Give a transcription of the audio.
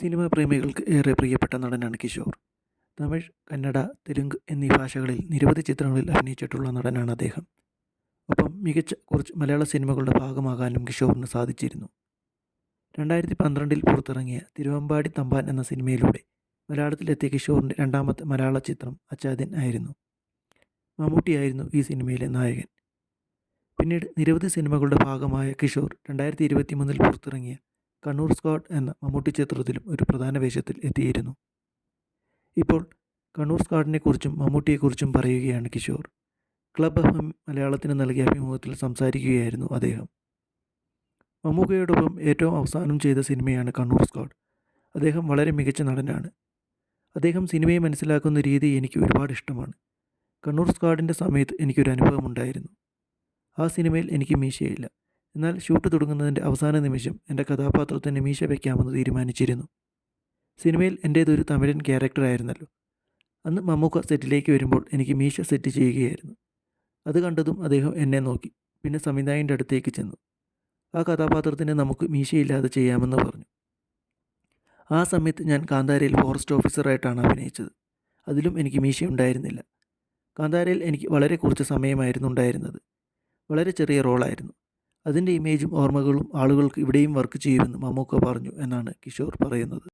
Cinema പ്രേമികൾക്ക് ഏറെ പ്രിയപ്പെട്ട നടനാണ് കിഷോർ. തമിഴ് കന്നഡ തെലുങ്ക് എന്നീ ഭാഷകളിൽ നിരവധി ചിത്രങ്ങളിൽ അഭിനയിച്ചിട്ടുള്ള നടനാണ് അദ്ദേഹം. ഒപ്പം മികച്ച കുറച്ച് മലയാള സിനിമകളുടെ ഭാഗമാകാനും കിഷോറിന് സാധിച്ചിരുന്നു. രണ്ടായിരത്തി പന്ത്രണ്ടിൽ പുറത്തിറങ്ങിയ തിരുവമ്പാടി തമ്പാൻ എന്ന സിനിമയിലൂടെ മലയാളത്തിലെത്തിയ കിഷോറിന്റെ രണ്ടാമത്തെ മലയാള ചിത്രം അച്ചാദ്യൻ ആയിരുന്നു. മമ്മൂട്ടിയായിരുന്നു ഈ സിനിമയിലെ നായകൻ. പിന്നീട് നിരവധി സിനിമകളുടെ ഭാഗമായ കിഷോർ രണ്ടായിരത്തി ഇരുപത്തി മൂന്നിൽ പുറത്തിറങ്ങിയ കണ്ണൂർ സ്ക്വാഡ് എന്ന മമ്മൂട്ടി ചിത്രത്തിലും ഒരു പ്രധാന വേഷത്തിൽ എത്തിയിരുന്നു. ഇപ്പോൾ കണ്ണൂർ സ്ക്വാഡിനെക്കുറിച്ചും മമ്മൂട്ടിയെക്കുറിച്ചും പറയുകയാണ് കിഷോർ. ക്ലബ് എഫ് എം മലയാളത്തിന് നൽകിയ അഭിമുഖത്തിൽ സംസാരിക്കുകയായിരുന്നു അദ്ദേഹം. മമ്മൂക്കയോടൊപ്പം ഏറ്റവും അവസാനം ചെയ്ത സിനിമയാണ് കണ്ണൂർ സ്ക്വാഡ്. അദ്ദേഹം വളരെ മികച്ച നടനാണ്. അദ്ദേഹം സിനിമയെ മനസ്സിലാക്കുന്ന രീതി എനിക്ക് ഒരുപാട് ഇഷ്ടമാണ്. കണ്ണൂർ സ്ക്വാഡിന്റെ സമയത്ത് എനിക്കൊരു അനുഭവം ഉണ്ടായിരുന്നു ആ സിനിമയിൽ എനിക്ക് മീശയില്ല. എന്നാൽ ഷൂട്ട് തുടങ്ങുന്നതിന്റെ അവസാന നിമിഷം എന്റെ കഥാപാത്രത്തിന് മീശ വയ്ക്കാമെന്ന് തീരുമാനിച്ചിരുന്നു. സിനിമയിൽ എന്റേതൊരു തമിഴൻ ക്യാരക്ടറായിരുന്നല്ലോ. അന്ന് മമ്മൂക്ക സെറ്റിലേക്ക് വരുമ്പോൾ എനിക്ക് മീശ സെറ്റ് ചെയ്യുകയായിരുന്നു. അത് കണ്ടതും അദ്ദേഹം എന്നെ നോക്കി പിന്നെ സംവിധായകന്റെ അടുത്തേക്ക് ചെന്നു. ആ കഥാപാത്രത്തിന് നമുക്ക് മീശയില്ലാതെ ചെയ്യാമെന്ന് പറഞ്ഞു. ആ സമയത്ത് ഞാൻ കാന്താരയിൽ ഫോറസ്റ്റ് ഓഫീസറായിട്ടാണ് അഭിനയിച്ചത്. അതിലും എനിക്ക് മീശ ഉണ്ടായിരുന്നില്ല കാന്താരയിൽ എനിക്ക് വളരെ കുറച്ച് സമയമായിരുന്നു ഉണ്ടായിരുന്നത്. വളരെ ചെറിയ റോളായിരുന്നു. അതിന്റെ ഇമേജും ഓർമ്മകളും ആളുകൾക്ക് ഇവിടെയും വർക്ക് ചെയ്യുമെന്ന് മമ്മൂക്ക പറഞ്ഞു എന്നാണ് കിഷോർ പറയുന്നത്.